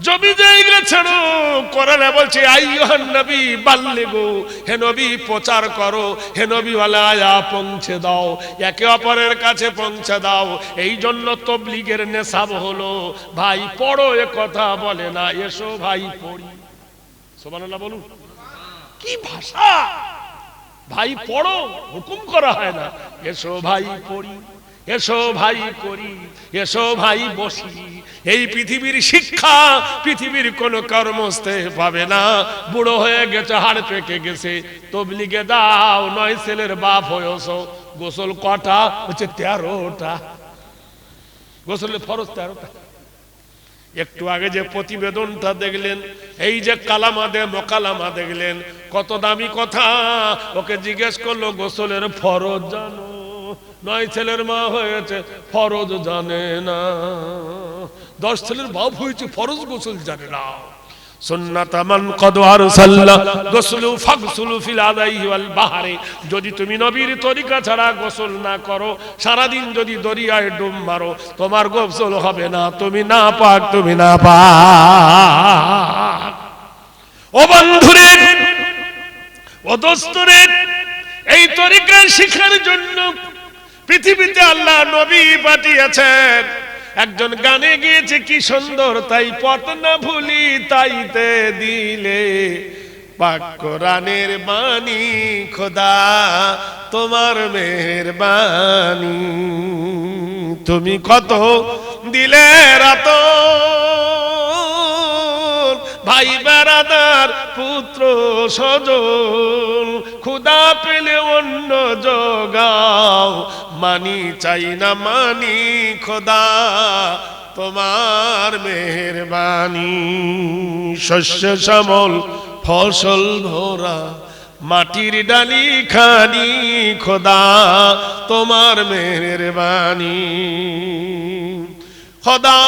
জমি জায়গা ছাড়ো, কোরআনে বলছে, আইয়ুহান নবী, বাল্লিগু। হে নবী, প্রচার করো। হে নবী আয়া পৌঁছে দাও। একে অপরের কাছে পৌঁছে দাও। এই জন্য তবলিগের নেশাব হলো। ভাই, পড়ো এ কথা বলে না, এসো ভাই, পড়ি। সুবহানাল্লাহ, বলুন। কি ভাষা? ভাই, পড়ো, হুকুম করা হয় না। এসো ভাই, পড়ি। এসো ভাই করি, এসো ভাই বসি। এই পৃথিবীর শিক্ষা পৃথিবীর কোন কর্মস্থে পাবে না। বুড়ো হয়ে গেছে, হাড় পেকে গেছে। তবলিগে দাও, নয় ছেলের বাপ হয়েছ গোসল কটা? হচ্ছে তেরোটা। গোসলের ফরজ তেরোটা। একটু আগে যে প্রতিবেদনটা দেখলেন, এই যে কালামাদে মোকালামা দেখলেন, কত দামি কথা। ওকে জিজ্ঞেস করল, গোসলের ফরজ জানো? নয় ছেলের মা হয়েছে, ফরজ জানে না। দশ ছেলের বাপ হয়েছে, ফরজ গোসল জানে না। যদি তুমি নবীর তরিকা ছাড়া গোসল না করো, সারাদিন যদি দরিয়ায় ডুব মারো, তোমার গোসল হবে না। তুমি না পাক, তুমি না পাক। ও দোস্তরে, এই তরিকা শিখার জন্য পৃথিবীতে আল্লাহ নবী পাঠিয়েছেন। একজন গানে গিয়েছে, কি সুন্দর, তাই পথ না ভুলি তাইতে দিলে। পাক কোরআনের বাণী, খোদা তোমার মেহেরবানি তুমি কত দিলে রাত? ভাই বেড়াদার পুত্র সজল খুদা পেলে অন্য জগাও। মানি চাই না, মানি খোদা, তোমার মেহরবানি। শস্য শ্যামল, ফসল ভরা, মাটির ডালি খানি খোদা, তোমার মেহরবানি। খোদা,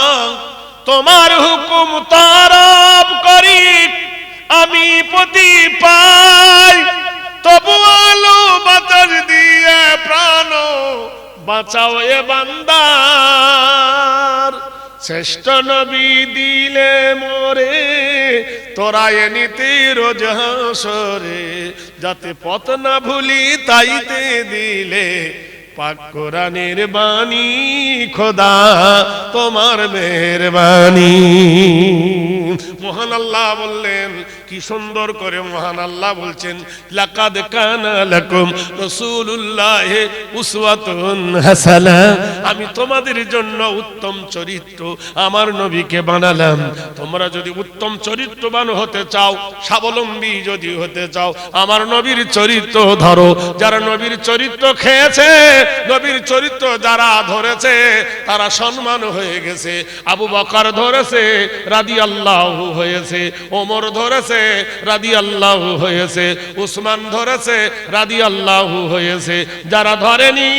তোমার হুকুম করি আমি প্রতি পাই, তবু আলো বাতাস দিয়ে প্রাণ বাঁচাও এ বান্দার। শ্রেষ্ঠ নবী দিলে মরে, তোরা এ নীতি রোজ হাসরে যাতে পথ না ভুলি তাইতে দিলে পাক কোরআনের বাণী, খোদা তোমার মেহরবানি মহান আল্লাহ বললেন, কি সুন্দর করে মহান আল্লাহ বলছেন, লাকাদ কানা লাকুম রাসূলুল্লাহ উসওয়াতুন হাসানা। আমি তোমাদের জন্য উত্তম চরিত্র আমার নবীকে বানালাম। তোমরা যদি উত্তম চরিত্রবান হতে চাও, স্বাবলম্বী যদি হতে চাও, আমার নবীর চরিত্র ধরো। যারা নবীর চরিত্র খেয়েছে, নবীর চরিত্র যারা ধরেছে, তারা সম্মান হয়ে গেছে। আবু বকর ধরেছে রাদি আল্লাহ হয়েছে, ওমর ধরেছে রাদি আল্লাহ হয়েছে, উসমান ধরেছে রাদি আল্লাহ হয়েছে। যারা ধরেনি,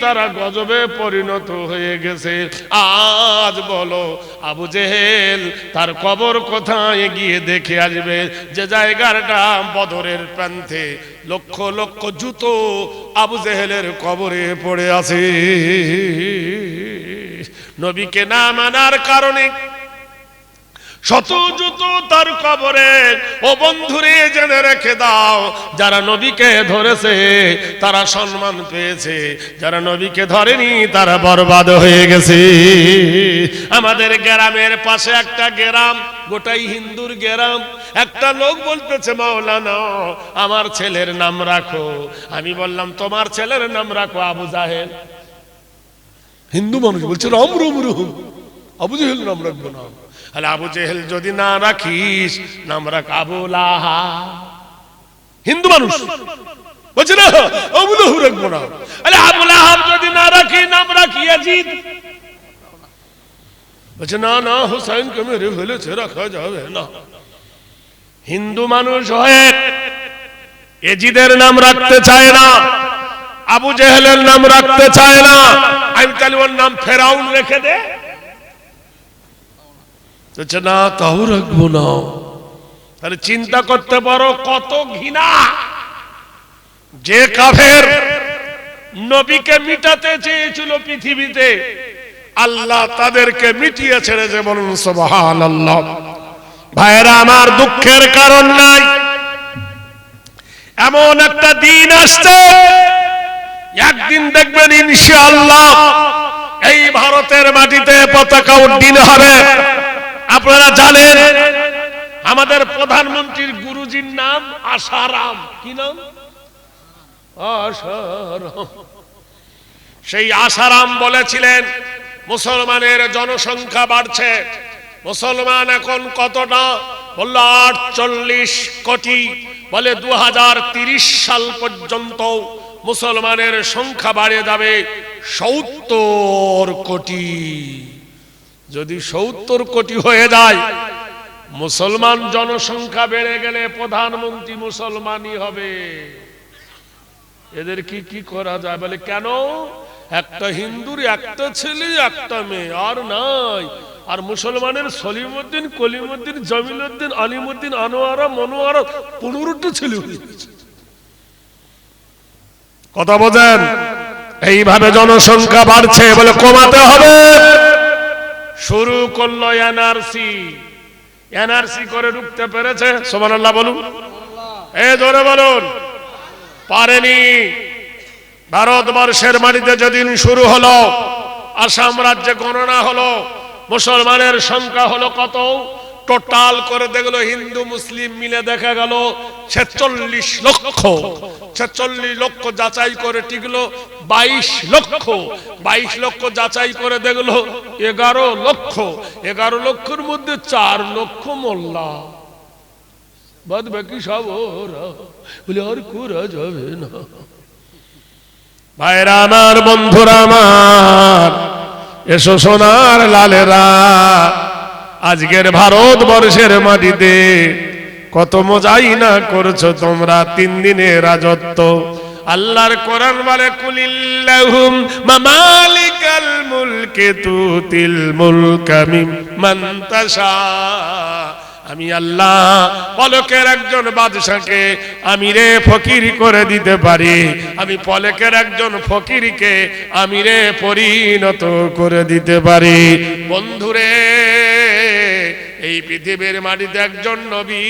তারা গজবে পরিণত হয়ে গেছে। আজ বলো, আবু জেহেল তার কবর কোথায় গিয়ে দেখে আসবে? যে জায়গাটা বদরের প্রান্তে লক্ষ লক্ষ জুতো আবু জেহেলের কবরে পড়ে আছে। নবীকে না মানার কারণে শত জুত তার কবরে, ও বন্ধুরে জেনে রেখে দাও, যারা নবীকে ধরেছে, তারা সম্মান পেয়েছে। যারা নবীকে ধরেনি, তারা বরবাদ হয়ে গেছে। আমাদের গ্রামের পাশে একটা গ্রাম, গোটাই হিন্দুর গ্রাম। একটা লোক বলতেছে, মাওলানা, আমার ছেলের নাম রাখো। আমি বললাম, তোমার ছেলের নাম রাখো, আবু জাহেল। হিন্দু মানুষ বলছে, রম, রুম রুম। আবু জাহেল নাম রাখব না। তাহলে আবু জেহেল যদি না রাখিস নাম রাখ আবু লাহা। হিন্দু মানুষ। বলছে না রাখব না আরে যদি না রাখি, নাম রাখি বলছে না না মেরে ফেলেছে, রাখা যাবে না। হিন্দু মানুষ হয়ে এজিদের নাম রাখতে চায় না, আবু জেহেলের নাম রাখতে চায় না। আমি তাহলে ওর নাম ফেরাউন রেখে দে। বলছে, না তাও রাখব না। তাহলে চিন্তা করতে পারো কত ঘৃণা। যে কাফের নবীকে মিটাতে চেয়েছিল পৃথিবীতে, আল্লাহ তাদেরকে মিটিয়ে ছেড়েছে বলুন সোবাহান আল্লাহ ভাইরা আমার দুঃখের কারণ নাই। এমন একটা দিন আসছে, একদিন দেখবেন ইনশাআল্লাহ এই ভারতের মাটিতে পতাকা উড্ডীন হবে। আপনারা জানেন, আমাদের প্রধানমন্ত্রীর গুরুজির নাম আশারাম। কি নাম? আশারাম। সেই আশারাম বলেছিলেন, মুসলমানের জনসংখ্যা বাড়ছে। মুসলমান এখন কতটা? বলল, আটচল্লিশ কোটি। বলে দু সাল পর্যন্ত মুসলমানের সংখ্যা বাড়ে যাবে সত্তর কোটি। যদি সত্তর কোটি হয়ে যায়, মুসলমান জনসংখ্যা বেড়ে গেলে প্রধানমন্ত্রী মুসলমানই হবে। এদের কি কি করা যায়? বলে, কেন? একটা হিন্দুর একটা ছেলে, একটা মেয়ে, আর নাই। আর মুসলমানের সলিমুদ্দিন, কলিমুদ্দিন, জমিলুদ্দিন, আলিমুদ্দিন, আনোয়ারা, মনোয়ারা, পনেরোটা ছেলে কথা বোঝেন? এইভাবে জনসংখ্যা বাড়ছে বলে কমাতে হবে। শুরু করল এনআরসি। এনআরসি করে ঢুকতে পেরেছে? সোমান আল্লাহ বলুন। এ ধরে বলুন। পারেনি। ভারতবর্ষের মাটিতে যেদিন শুরু হলো, আসাম রাজ্যে গণনা হলো, মুসলমানের সংখ্যা হলো কত? টোটাল করে দেখল হিন্দু, মুসলিম মিলে দেখা গেল ছেচল্লিশ লক্ষ। ছেচল্লিশ লক্ষ যাচাই করে টিকলো বাইশ লক্ষ বাইশ লক্ষ যাচাই করে দেখল এগারো লক্ষ, এগারো লক্ষের মধ্যে চার লক্ষ মোল্লা। বাদ বাকি সব বলে, আর করা যাবে না। ভাইরা আমার, বন্ধুরা আমার, এসো সোনার লালেরা। আজকের ভারতবর্ষের মাটিতে কত মজাই না করছ তোমরা তিন দিনের রাজত্ব। আল্লাহর কোরআন বলে কুলিল্লাহুম মামালিকাল মুলকে তুতিল মুলকা মিম্মান তাশা আমি আল্লাহ পলকের একজন বাদশাকে আমি রে ফকির করে দিতে পারি। আমি পলকের একজন ফকিরকে আমি রে পরিণত করে দিতে পারি। বন্ধুরে, এই পৃথিবীর মাটিতে একজন নবী,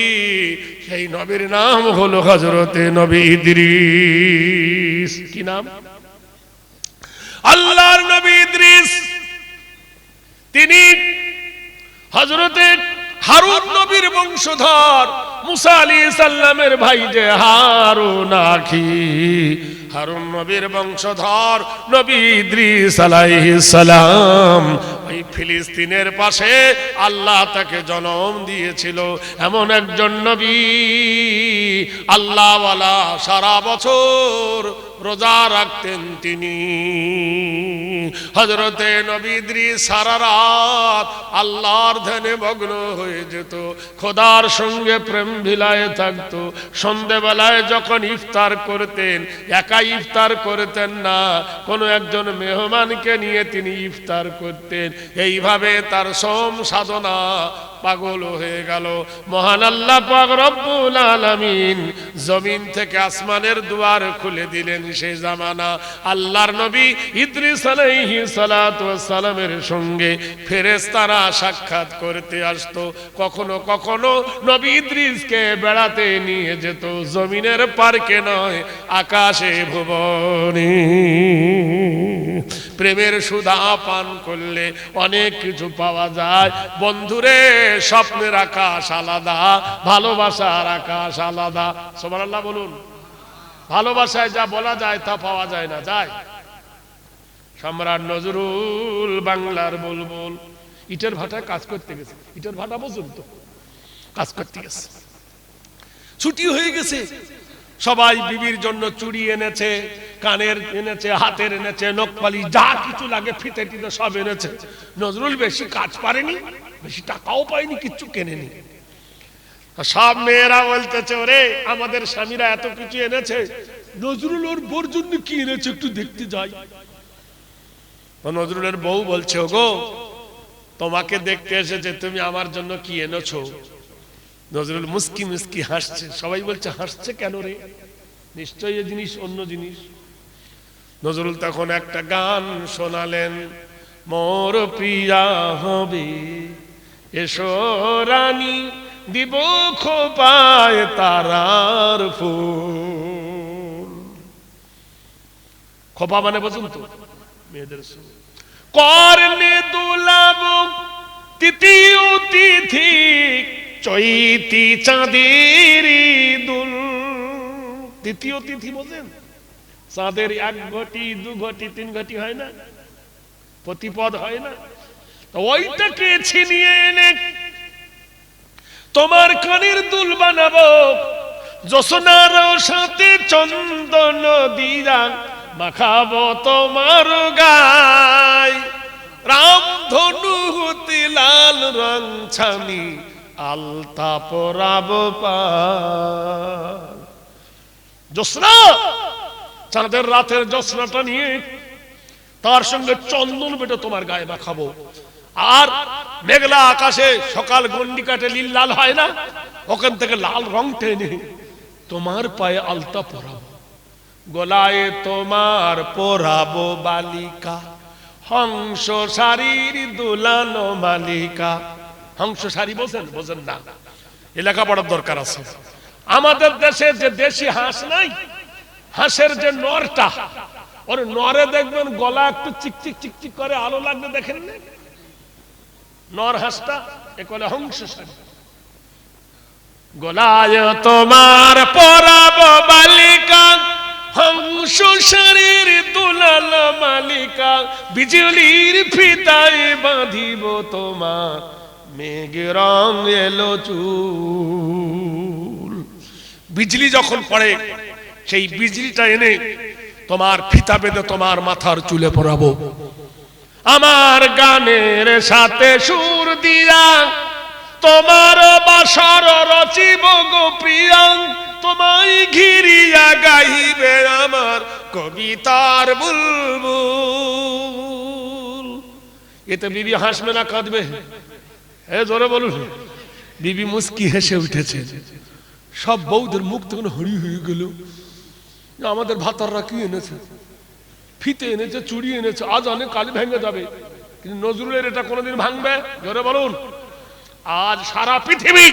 সেই নবীর নাম হলো হজরতে নবী ইদ্রিস। কি নাম? আল্লাহর নবী ইদ্রিস। তিনি হজরতে হারুন নবীর বংশধর। মুসা আলী সাল্লামের ভাই যে হারুন আখি। হারুন নবীর বংশধর নবী ইদ্রিস আলাইহিস সালাম। ওই ফিলিস্তিনের পাশে আল্লাহ তাকে জন্ম দিয়েছিল। এমন একজন নবী। আল্লাহওয়ালা সারা বছর রোজা রাখতেন তিনি। হজরতে নবীদ্রি সারা রাত আল্লাহর ধ্যানে মগ্ন হয়ে যেত। খোদার সঙ্গে প্রেম ভিলায় থাকতো। সন্ধেবেলায় যখন ইফতার করতেন, একাই ইফতার করতেন না, কোনো একজন মেহমানকে নিয়ে তিনি ইফতার করতেন। এইভাবে তার সোম সাধনা পাগল হয়ে গেল। মহান আল্লাহ পাক রব্বুল আলামিন জমিন থেকে আসমানের দুয়ার খুলে দিলেন সেই জামানা। আল্লাহর নবী ইদ্রিস আলাইহি সালামের সঙ্গে ফেরেশতারা সাক্ষাৎ করতে আসতো। কখনো কখনো নবী ইদ্রিসকে বেড়াতে নিয়ে যেত। জমিনের পার্কে নয়, আকাশে ভুবনে। প্রেমের সুধা পান করলে অনেক কিছু পাওয়া যায়। বন্ধুরে স্বপ্নের আকাশ আলাদা, ভালোবাসার আকাশ আলাদা। সবার আল্লাহ বলুন। ভালোবাসায় যা বলা যায় তা পাওয়া যায় না, যায়। সম্রাট নজরুল বাংলার বুলবুল, ইটের ভাটায় কাজ করতে গেছে। ইটের ভাটা বুঝুন তো, কাজ করতে গেছে। ছুটি হয়ে গেছে। সবাই বিবির জন্য চুড়ি এনেছে, কানের এনেছে, হাতের এনেছে নখপালি যা কিছু লাগে ফিতে টিতে সব এনেছে। নজরুল বেশি কাজ পারেনি। বেশি টাকাও পায়নি কিচ্ছু কেনেনি। সব মেয়েরা বলতেছে, ওরে, আমাদের স্বামীরা এত কিছু এনেছে। নজরুল ওর বোর জন্য কি এনেছে একটু দেখতে যাই। নজরুলের বউ বলছে, ওগো, তোমাকে দেখতে এসেছে, তুমি আমার জন্য কি এনেছো? নজরুল মুস্কি মুস্কি হাসছে, সবাই বলছে, হাসছে কেন রে? নিশ্চয়ই এই জিনিস অন্য জিনিস। নজরুল তখন একটা গান শোনালেন, মোর প্রিয়া হবে এসো রানী, দিব খোপায় তারার ফুল। খোপা মানে বুঝুন তো, মেয়েদের। কর্ণে দুলাব, তৃতীয় তিথি, চৈতি চাঁদের দুল তৃতীয় তিথি বোঝেন? চাঁদের এক ঘটি, দু ঘটি, তিন ঘটি হয় না? প্রতিপদ হয় না? ওইটাকে ছিনিয়ে এনে তোমার কানের দুল বানাবো? যশোনার সাথে চন্দন দিয়া মাখাবো তোমার গায়। রাম ধনু হতে লাল রং ছানি আলতা পরাব পার জোসনা, চাঁদের রাতের জোসনাটা নিয়ে তার সঙ্গে চন্দন বেটে তোমার গায়ে মাখাবো। আর মেঘলা আকাশে সকাল গন্ডি কাটে নীল লাল হয় না? ওখান থেকে লাল রং টেনে তোমার পায়ে আলতা পরাবো। গলায় তোমার পরাবো বালিকা। হংস শাড়ির দুলানো মালিকা। হংস শাড়ি বোঝেন? বোঝেন না। এলাকা লেখাপড়ার দরকার আছে। আমাদের দেশে যে দেশি হাঁস নাই, হাঁসের যে নরটা, ওর নরে দেখবেন গলা একটু চিকচিক চিকচিক করে আলো লাগবে দেখেন না? নর হাঁসটা এ কলে হংস শাড়ি গলায় তোমার পরাব বালিকা, হংস শরীর দুলাল মালিকা, বিজুলির ফিতায় বাঁধিব তোমার, মেঘ রং এলো চুল। বিজলি যখন পড়ে, সেই বিজলিটা এনে তোমার ফিতা বেঁধে তোমার মাথার চুলে পরাবো। আমার গানের সাথে সুর দিয়া, তোমার বাসর রচিব গো প্রিয়া, তোমায় ঘিরিয়া গাইবে আমার কবিতার বুলবুল। এতে বিবি হাসবে না, কাঁদবে? হে জোরে বলুন। বিবি মুস্কি হেসে উঠেছে। সব বৌদের মুখ তখন হরি হয়ে গেল। আমাদের ভাতাররা কি এনেছে? ফিতে এনেছে, চুরি এনেছে, আজ অনেক কাজ ভেঙে যাবে। কিন্তু নজরুলের এটা কোনোদিন ভাঙবে? জোরে বলুন। আজ সারা পৃথিবী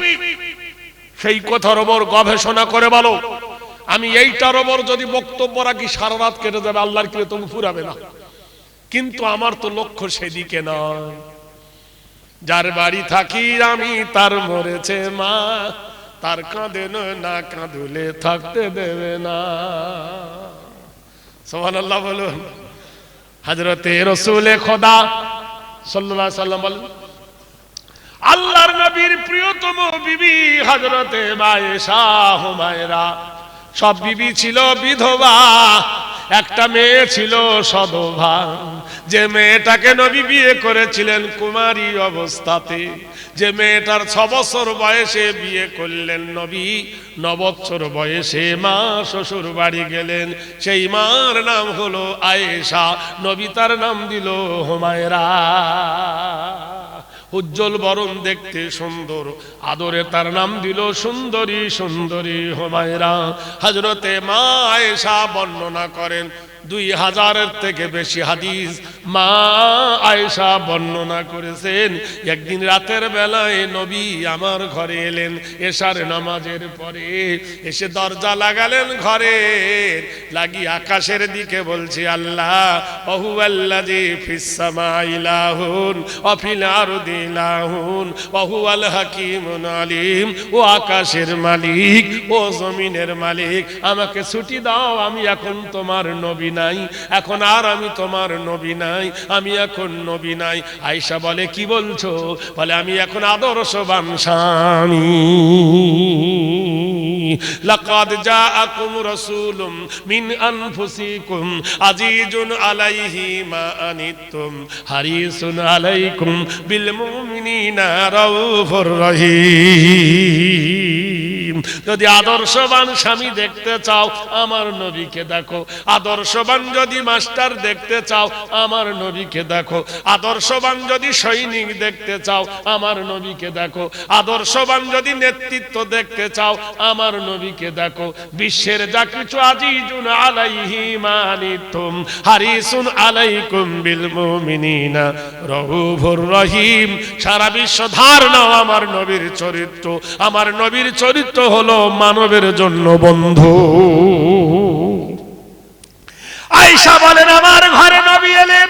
সেই কথার ওপর গবেষণা করে বলো। আমি এইটার ওপর যদি বক্তব্য রাখি, সারা রাত কেটে যাবে, আল্লাহর কিরে তুমি ফুরাবে না। কিন্তু আমার তো লক্ষ্য সেদিকে নয়। যার বাড়ি থাকি আমি, তার মরেছে মা। তার কাঁদে না কাঁদুলে থাকতে দেবে না। সোহান আল্লাহ বলুন। হাজরতে রসুলে খোদা সাল্লাহ সাল্লাম বলেন, আল্লাহর নবীর প্রিয়তম বিবি হজরতে মায়েশা হুমায়রা। সব বিবি ছিল বিধবা, একটা মেয়ে ছিল সদভা যে মেয়েটাকে নবী বিয়ে করেছিলেন কুমারী অবস্থাতে। যে মেয়েটার ছ বছর বয়সে বিয়ে করলেন নবী নবৎসর বয়সে মা শ্বশুর বাড়ি গেলেন। সেই মার নাম হলো আয়েশা, নবী তার নাম দিল হুমায়রা। উজ্জ্বল বরণ দেখতে সুন্দর, আদরে তার নাম দিল সুন্দরী সুন্দরী হোমায়রা। হজরতে মা আয়েশা বর্ণনা করেন দুই হাজারের থেকে বেশি হাদিস মা আয়েশা বর্ণনা করেছেন, একদিন রাতের বেলায় নবী আমার ঘরে এলেন, এশার নামাজের পরে এসে দরজা লাগালেন ঘরে লাগি আকাশের দিকে বলছি, আল্লাহ অহু আল্লাহ যে ফিসামাইলাহুন অফিল আরদি ইলাহুন ওহু আল হাকিমুন আলিম, ও আকাশের মালিক, ও জমিনের মালিক, আমাকে ছুটি দাও, আমি এখন তোমার নবী নাই, এখন আর আমি তোমার নবী নাই, আমি এখন নবী নাই। আয়সা বলে, কি বলছো? বলে, আমি এখন আদর্শবান স্বামী। লাকাদ মিন আনফুসিকুম আজিজুন আলাইহি মা আনিতুম হারিসুন আলাইকুম বিল মুমিনিনা রাউফুর রহিম। যদি আদর্শবান স্বামী দেখতে চাও, আমার নবীকে দেখো। আদর্শবান যদি মাস্টার দেখতে চাও, আমার নবীকে দেখো। আদর্শবান যদি সৈনিক দেখতে চাও, আমার নবীকে দেখো। আদর্শবান যদি নেতৃত্ব দেখতে চাও, আমার নবীকে দেখো। বিশ্বের যা কিছু আজিজুন আলাইহি মানিতুম, হারিসুন আলাইকুম বিল মুমিনিনা রহুফুর রহিম। সারা বিশ্ব ধার নাও আমার নবীর চরিত্র। আমার নবীর চরিত্র হলো মানবের জন্য বন্ধু। আয়সা বলেন, আমার ঘরে নবী এলেন।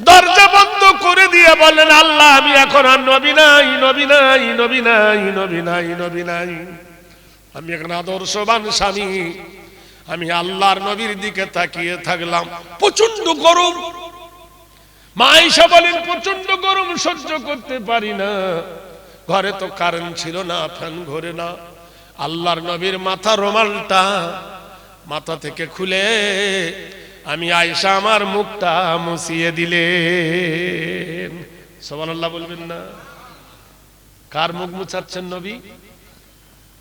দরজা বন্ধ করে দিয়ে বলেন আল্লাহ, আমি এখন আর নবী নাই নবী নাই নবী নাই নবী নাই নবী নাই। আমি এখন আদর্শবান স্বামী। আমি আল্লাহর নবীর দিকে তাকিয়ে থাকলাম। প্রচণ্ড গরম। মাইশা বলেন প্রচণ্ড গরম সহ্য করতে পারি না। ঘরে তো কারেন্ট ছিল না, ফ্যান ঘরে না। আল্লাহর নবীর মাথা রোমালটা মাথা থেকে খুলে আমি আয়সা আমার মুখটা মুছিয়ে দিলে। সোমান আল্লাহ বলবেন না। কার মুখ মুছাচ্ছেন নবী?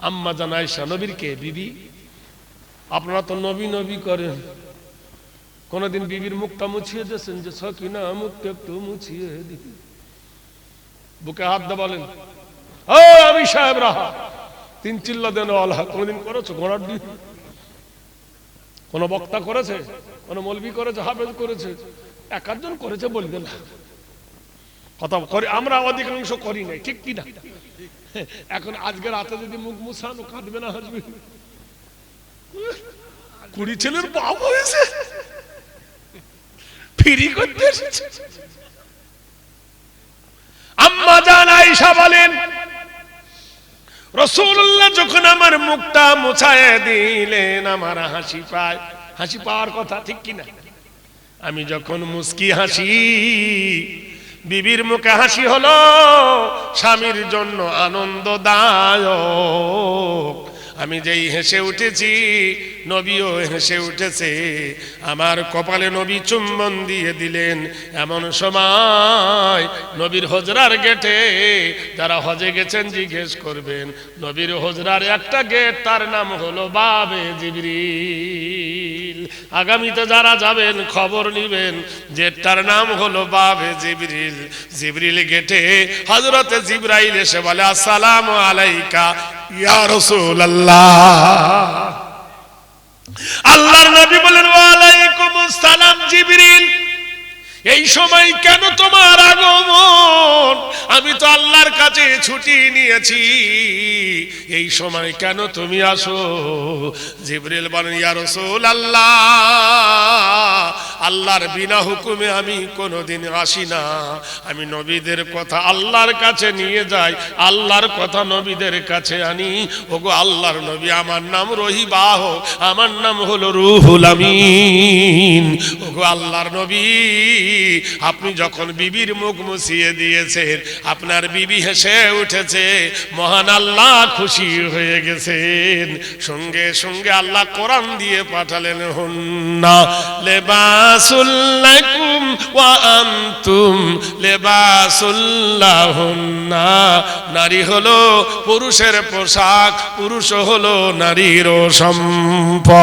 আম্মা জান আয়সা নবীর কে? বিবি। আপনারা তো নবী নবী করেন। কোনদিন বিবির মুখটা মুছিয়ে দিয়েছেন যে সকিনা মুখটা একটু মুছিয়ে দিবি। বুকে হাত দা বলেন আমি সাহেব রাহা। তিন চিল্লা দেন, আল্লাহ, কোনদিন করেছ? ঘোড়ার ডিম। কোন বক্তা করেছে? কোন মলবি করেছে? হাফেজ করেছে? এক আধজন করেছে বলবে না কথা করি, আমরা অধিকাংশ করি নাই, ঠিক কি না এখন আজকে রাতে যদি মুখ মুছানো কাঁদবে না হাসবে। কুড়ি ছেলের বাপ হয়েছে। ফিরি করতে এসেছে। আম্মা জান আয়েশা বলেন রসুল্লাহ যখন আমার মুখটা মোছায় দিলেন, আমার হাসি পায়। হাসি পাওয়ার কথা ঠিক কিনা? আমি যখন মুস্কি হাসি, বিবির মুখে হাসি হলো, স্বামীর জন্য আনন্দদায়ক। আমি যেই হেসে উঠেছি, নবীও হেসে উঠেছে। আমার কপালে নবী চুম্বন দিয়ে দিলেন। এমন সময় নবীর হজরার গেটে যারা হজে গেছেন জিজ্ঞেস করবেন, নবীর হজরার একটা গেট তার নাম হলো বাবে জিবরিল। আগামীতে যারা যাবেন, খবর নিবেন গেটটার নাম হলো বাবে জিবরিল। জিবরিল গেটে হজরতে জিব্রাইল এসে বলে, আসসালাম আলাইকা, ইয়া রাসূলুল্লাহ। আল্লাহর নবী বলেন, ওয়ালাইকুম আসসালাম জিবরিল। এই সময় কেন তোমার আগমন? আমি তো আল্লাহর কাছে ছুটি নিয়েছি। এই সময় কেন তুমি আসো? জিবরিল বলেন, ইয়া রাসূলুল্লাহ, আল্লাহর বিনা হুকুমে আমি কোনোদিন আসি না। আমি নবীদের কথা আল্লাহর কাছে নিয়ে যাই, আল্লাহর কথা নবীদের কাছে আনি। ওগো আল্লাহর নবী, আমার নাম রহিবাহ আমার নাম হলো রুহুল আমিন। ওগো আল্লাহর নবী আপনি যখন বিবির মুখ মুছিয়ে দিয়েছেন, আপনার বিবি হেসে উঠেছে, মহান আল্লাহ খুশি হয়ে গেছেন। সঙ্গে সঙ্গে আল্লাহ কোরআন দিয়ে পাঠালেন, হুন্না লেবাসুল্লাকুম ওয়া আনতুম লেবাসুল্লাহুন্না। নারী হলো পুরুষের পোশাক, পুরুষ হলো নারীর সম্পদ।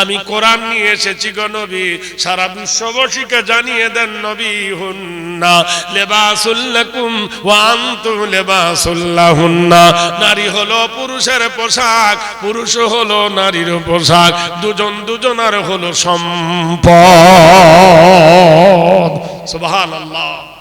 আমি কোরআন নিয়ে এসেছি গো নবী, সারা বিশ্ববাসীকে জানিয়ে দেন নবী হুন্না লেবাসুল্লাকুম ওয়া আনতুম লেবাসুল্লাহুন্না। নারী হলো পুরুষের পোশাক, পুরুষ হলো নারীর পোশাক। দুজন দুজনার হলো সম্পদ সুবহানাল্লাহ।